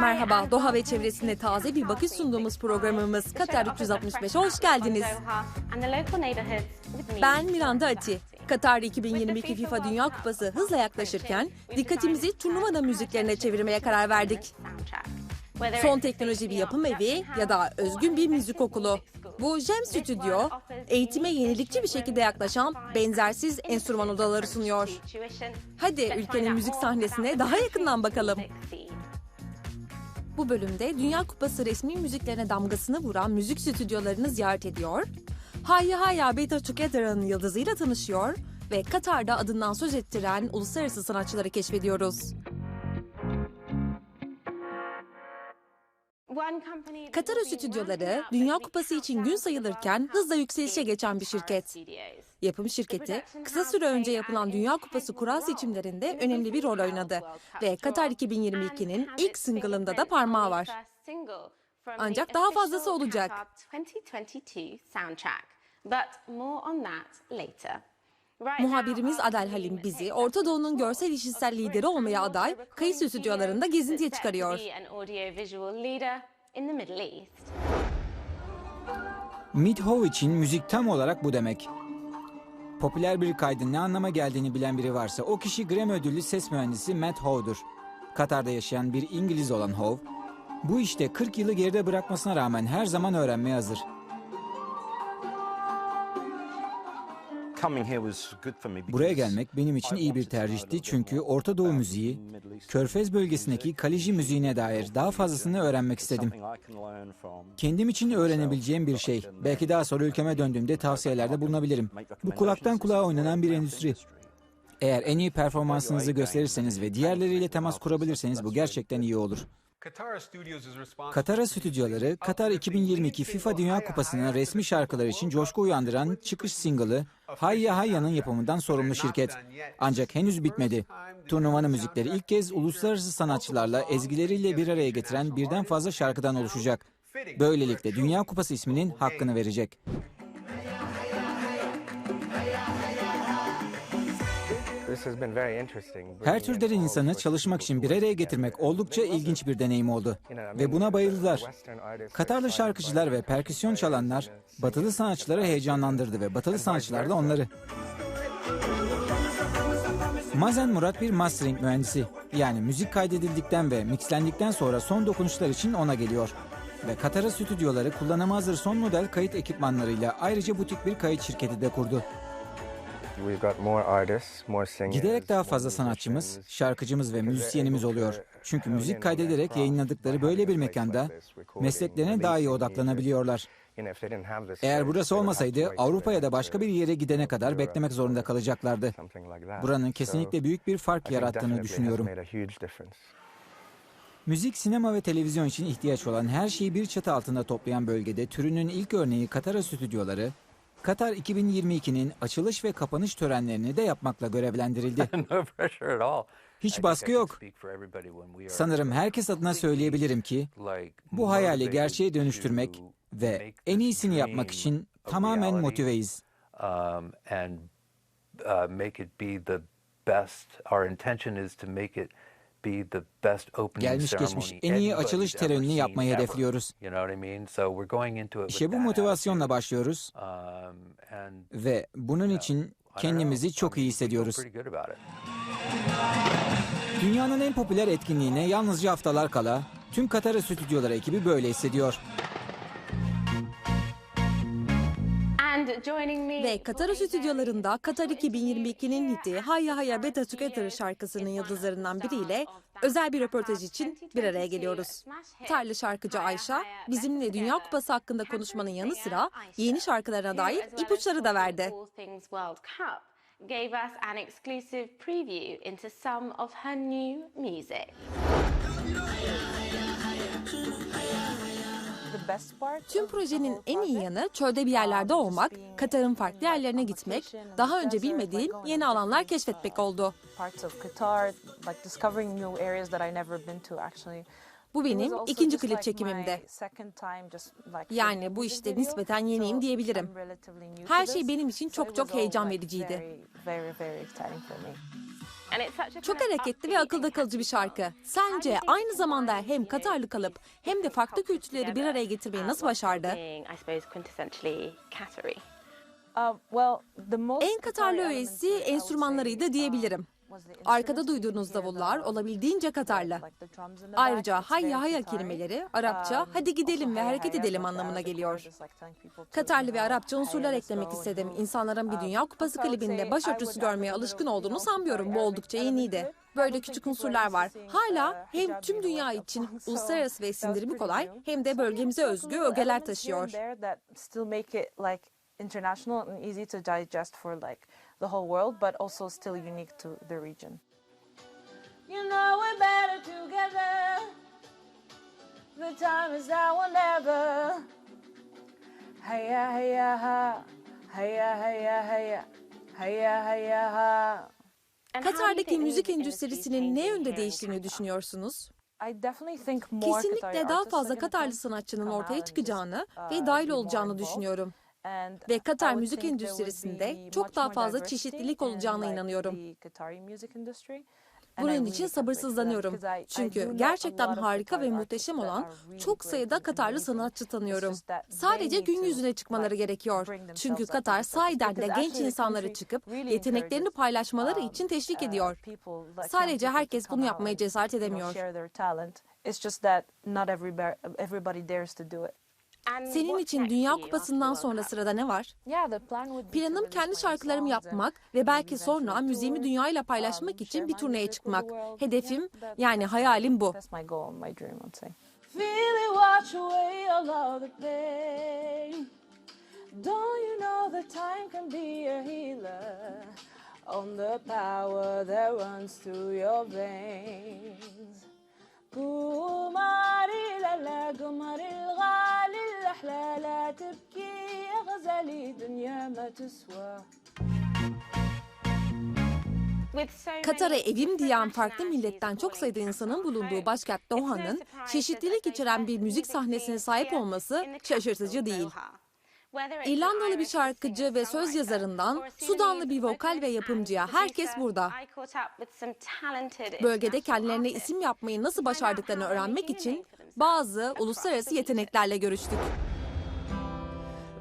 Merhaba, Doha ve çevresinde taze bir bakış sunduğumuz programımız Katar 365'e hoş geldiniz. Ben Miranda Ati. Katar 2022 FIFA Dünya Kupası hızla yaklaşırken dikkatimizi turnuvanın müziklerine çevirmeye karar verdik. Son teknoloji bir yapım evi ya da özgün bir müzik okulu. Bu Jem Stüdyo, eğitime yenilikçi bir şekilde yaklaşan benzersiz enstrüman odaları sunuyor. Hadi ülkenin müzik sahnesine daha yakından bakalım. Bu bölümde Dünya Kupası resmi müziklerine damgasını vuran müzik stüdyolarını ziyaret ediyor, Hayya Hayya Beta Together'ın yıldızıyla tanışıyor ve Katar'da adından söz ettiren uluslararası sanatçıları keşfediyoruz. Katar stüdyoları Dünya Kupası için gün sayılırken hızla yükselişe geçen bir şirket. Yapım şirketi kısa süre önce yapılan Dünya Kupası kura seçimlerinde önemli bir rol oynadı ve Katar 2022'nin ilk single'ında da parmağı var. Ancak daha fazlası olacak. Muhabirimiz Adel Halim bizi Orta Doğu'nun görsel işitsel lideri olmaya aday kayıt stüdyolarında gezintiye çıkarıyor. Midho için müzik tam olarak bu demek. Popüler bir kaydın ne anlama geldiğini bilen biri varsa o kişi Grammy ödüllü ses mühendisi Matt Howe'dur. Katar'da yaşayan bir İngiliz olan Howe, bu işte 40 yılı geride bırakmasına rağmen her zaman öğrenmeye hazır. Buraya gelmek benim için iyi bir tercihti çünkü Orta Doğu müziği, Körfez bölgesindeki Kaliji müziğine dair daha fazlasını öğrenmek istedim. Kendim için öğrenebileceğim bir şey. Belki daha sonra ülkeme döndüğümde tavsiyelerde bulunabilirim. Bu kulaktan kulağa oynanan bir endüstri. Eğer en iyi performansınızı gösterirseniz ve diğerleriyle temas kurabilirseniz bu gerçekten iyi olur. Katara stüdyoları, Katar 2022 FIFA Dünya Kupası'nın resmi şarkılar için coşku uyandıran çıkış single'ı Hayya Hayya'nın yapımından sorumlu şirket. Ancak henüz bitmedi. Turnuvanın müzikleri ilk kez uluslararası sanatçılarla ezgileriyle bir araya getiren birden fazla şarkıdan oluşacak. Böylelikle Dünya Kupası isminin hakkını verecek. Her türden insanı çalışmak için bir araya getirmek oldukça ilginç bir deneyim oldu. Ve buna bayıldılar. Katarlı şarkıcılar ve perküsyon çalanlar batılı sanatçıları heyecanlandırdı ve batılı sanatçılar da onları. Mazen Murat bir mastering mühendisi. Yani müzik kaydedildikten ve mixlendikten sonra son dokunuşlar için ona geliyor. Ve Katara stüdyoları kullanıma hazır son model kayıt ekipmanlarıyla ayrıca butik bir kayıt şirketi de kurdu. Giderek daha fazla sanatçımız, şarkıcımız ve müzisyenimiz oluyor. Çünkü müzik kaydederek yayınladıkları böyle bir mekanda mesleklerine daha iyi odaklanabiliyorlar. Eğer burası olmasaydı Avrupa ya da başka bir yere gidene kadar beklemek zorunda kalacaklardı. Buranın kesinlikle büyük bir fark yarattığını düşünüyorum. Müzik, sinema ve televizyon için ihtiyaç olan her şeyi bir çatı altında toplayan bölgede türünün ilk örneği Katara stüdyoları, Katar 2022'nin açılış ve kapanış törenlerini de yapmakla görevlendirildi. Hiç baskı yok. Sanırım herkes adına söyleyebilirim ki bu hayali gerçeğe dönüştürmek ve en iyisini yapmak için tamamen motiveyiz. um, uh, make it be the best. Our intention is to make it Gelmiş geçmiş en iyi açılış seen yapmayı hedefliyoruz. You know what I mean? So we're going into it İşte with bu motivasyonla başlıyoruz Um, ve bunun için kendimizi çok iyi hissediyoruz. Dünyanın en popüler etkinliğine yalnızca haftalar kala tüm Katar stüdyoları ekibi böyle hissediyor. Ve Katar stüdyolarında Katar 2022'nin hiti Hayya Hayya Beta Together şarkısının yıldızlarından biriyle özel bir röportaj için bir araya geliyoruz. Tarlı şarkıcı Ayşe bizimle Dünya Kupası hakkında konuşmanın yanı sıra yeni şarkılarına dair ipuçları da verdi. gave us an exclusive preview into some of her new music. Tüm projenin en iyi yanı çölde bir yerlerde olmak, Katar'ın farklı yerlerine gitmek, daha önce bilmediğim yeni alanlar keşfetmek oldu. Bu benim ikinci klip çekimimde. Yani bu işte nispeten yeniyim diyebilirim. Her şey benim için çok çok heyecan vericiydi. Çok hareketli ve akılda kalıcı bir şarkı. Sence aynı zamanda hem Katarlı kalıp hem de farklı kültürleri bir araya getirmeyi nasıl başardı? Uh, En Katarlı öğesi enstrümanlarıydı diyebilirim. Arkada duyduğunuz davullar olabildiğince Katarlı. Ayrıca hayya hayya kelimeleri Arapça hadi gidelim ve hareket edelim anlamına geliyor. Katarlı ve Arapça unsurlar eklemek istedim. İnsanların bir Dünya Kupası klibinde başörtüsü görmeye alışkın olduğunu sanmıyorum. Bu oldukça yeniydi. Böyle küçük unsurlar var. Hala hem tüm dünya için uluslararası ve sindirimi kolay hem de bölgemize özgü ögeler taşıyor. The whole world, but also still unique to the region. You know we're better together. The time is now or never. Hiya, hiya, ha. Hiya, hiya, hiya. Hiya, hiya, ha. And how do you Katar'daki think the müzik music endüstrisinin industry is ne yönde değiştiğini düşünüyorsunuz? I definitely think more Qatari Kesinlikle daha artists fazla Katarlı come- sanatçının ortaya çıkacağını uh, ve be dahil olacağını düşünüyorum. Ve Katar müzik endüstrisinde çok daha fazla çeşitlilik olacağına inanıyorum. Bunun için sabırsızlanıyorum. Çünkü gerçekten harika ve muhteşem olan çok sayıda Katarlı sanatçı tanıyorum. Sadece gün yüzüne çıkmaları gerekiyor. Çünkü Katar sahiden de genç insanları çıkıp yeteneklerini paylaşmaları um, için teşvik uh, ediyor. Sadece herkes bunu yapmaya cesaret edemiyor. Senin için Dünya Kupası'ndan sonra sırada ne var? Planım kendi şarkılarımı yapmak ve belki sonra müziğimi dünyayla paylaşmak için bir turneye çıkmak. Hedefim yani hayalim bu. Don't you know that time can be a healer? on the power that runs through your veins. Ooh. Katar'a evim diyen farklı milletten çok sayıda insanın bulunduğu başkent Doha'nın çeşitlilik içeren bir müzik sahnesine sahip olması şaşırtıcı değil. İrlandalı bir şarkıcı ve söz yazarından Sudanlı bir vokal ve yapımcıya herkes burada. Bölgede kendilerine isim yapmayı nasıl başardıklarını öğrenmek için bazı uluslararası yeteneklerle görüştük.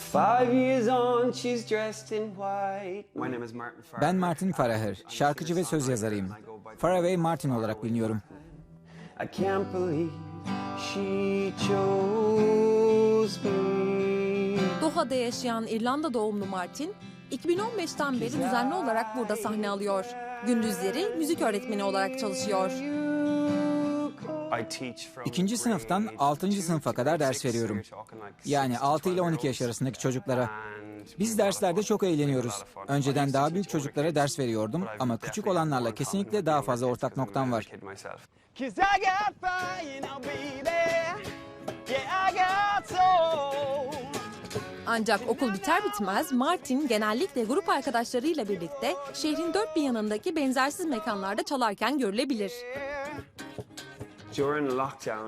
Five years on, she's dressed in white. My name is Martin Farraher. Ben Martin Faraher, şarkıcı ve söz yazarıyım. Faraway Martin olarak biliniyorum. I can't believe she chose me. Doha'da yaşayan İrlanda doğumlu Martin, 2015'ten beri düzenli olarak burada sahne alıyor. Gündüzleri müzik öğretmeni olarak çalışıyor. İkinci sınıftan grade altıncı two sınıfa to kadar ders veriyorum. Yani six to 6 ile 12 12 yaş arasındaki çocuklara. Biz derslerde çok eğleniyoruz. Önceden daha büyük çocuklara ders veriyordum ama küçük olanlarla kesinlikle daha fazla ortak noktam var. Ancak okul biter bitmez Martin genellikle grup arkadaşlarıyla birlikte şehrin dört bir yanındaki benzersiz mekanlarda çalarken görülebilir.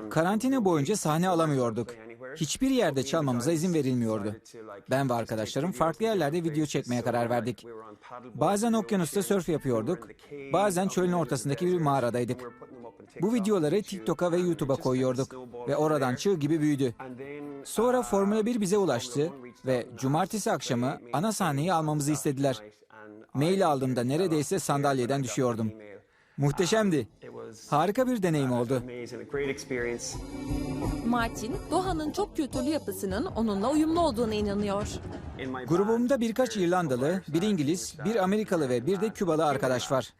Karantina boyunca sahne alamıyorduk. Hiçbir yerde çalmamıza izin verilmiyordu. Ben ve arkadaşlarım farklı yerlerde video çekmeye karar verdik. Bazen okyanusta sörf yapıyorduk, bazen çölün ortasındaki bir mağaradaydık. Bu videoları TikTok'a ve YouTube'a koyuyorduk ve oradan çığ gibi büyüdü. Sonra Formula 1 bize ulaştı ve cumartesi akşamı ana sahneyi almamızı istediler. Mail aldığımda neredeyse sandalyeden düşüyordum. Muhteşemdi. Harika bir deneyim oldu. Martin, Doha'nın çok kültürlü yapısının onunla uyumlu olduğuna inanıyor. Grubumda birkaç İrlandalı, bir İngiliz, bir Amerikalı ve bir de Kübalı arkadaş var.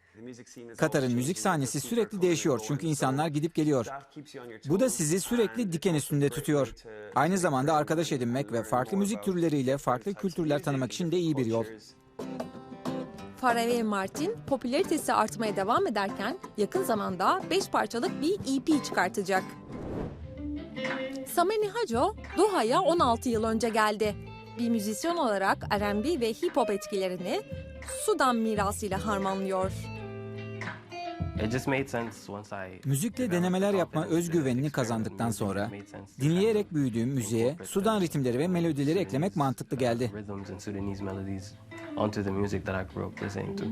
Katar'ın müzik sahnesi sürekli değişiyor çünkü insanlar gidip geliyor. Bu da sizi sürekli diken üstünde tutuyor. Aynı zamanda arkadaş edinmek ve farklı müzik türleriyle farklı kültürler tanımak için de iyi bir yol. Farah ve Martin popülaritesi artmaya devam ederken yakın zamanda 5 parçalık bir EP çıkartacak. Sameni Hajo, Doha'ya 16 yıl önce geldi. Bir müzisyen olarak R&B ve hip hop etkilerini Sudan mirasıyla harmanlıyor. Müzikle denemeler yapma özgüvenini kazandıktan sonra dinleyerek büyüdüğüm müziğe Sudan ritimleri ve melodileri eklemek mantıklı geldi. Onto the music that I grew up listening to.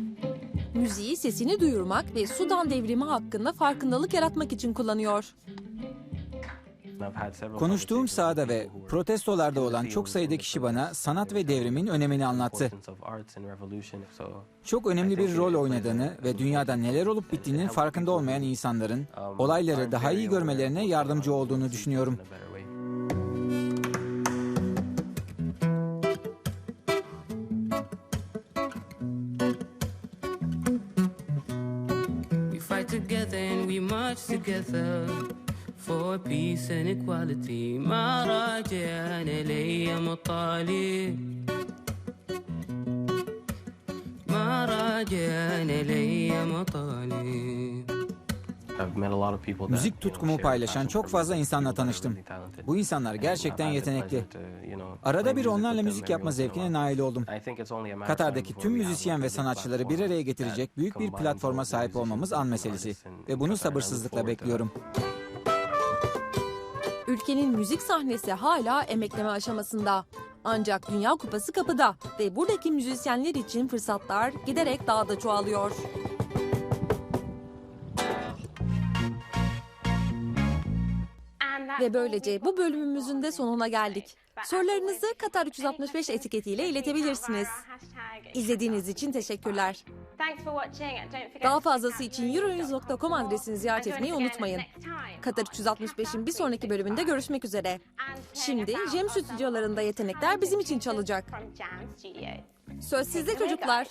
Müziği sesini duyurmak ve Sudan devrimi hakkında farkındalık yaratmak için kullanıyor. Konuştuğum sahada ve protestolarda olan çok sayıda kişi bana sanat ve devrimin önemini anlattı. Çok önemli bir rol oynadığını ve dünyada neler olup bittiğinin farkında olmayan insanların um, olayları daha iyi görmelerine yardımcı olduğunu düşünüyorum. Fight together and we march together for peace and equality. ما راجعنا لي مطالب ما راجعنا لي مطالب Müzik tutkumu paylaşan çok fazla insanla tanıştım. Bu insanlar gerçekten yetenekli. Arada bir onlarla müzik yapma zevkine nail oldum. Katar'daki tüm müzisyen ve sanatçıları bir araya getirecek büyük bir platforma sahip olmamız an meselesi ve bunu sabırsızlıkla bekliyorum. Ülkenin müzik sahnesi hala emekleme aşamasında. Ancak Dünya Kupası kapıda ve buradaki müzisyenler için fırsatlar giderek daha da çoğalıyor. Ve böylece bu bölümümüzün de sonuna geldik. Sorularınızı Katar any 365 questions, etiketiyle iletebilirsiniz. İzlediğiniz için teşekkürler. Daha fazlası için euronews.com adresini ziyaret etmeyi unutmayın. Katar 365'in bir sonraki bölümünde görüşmek üzere. Şimdi Jem stüdyolarında yetenekler bizim için çalacak. Söz sizde çocuklar.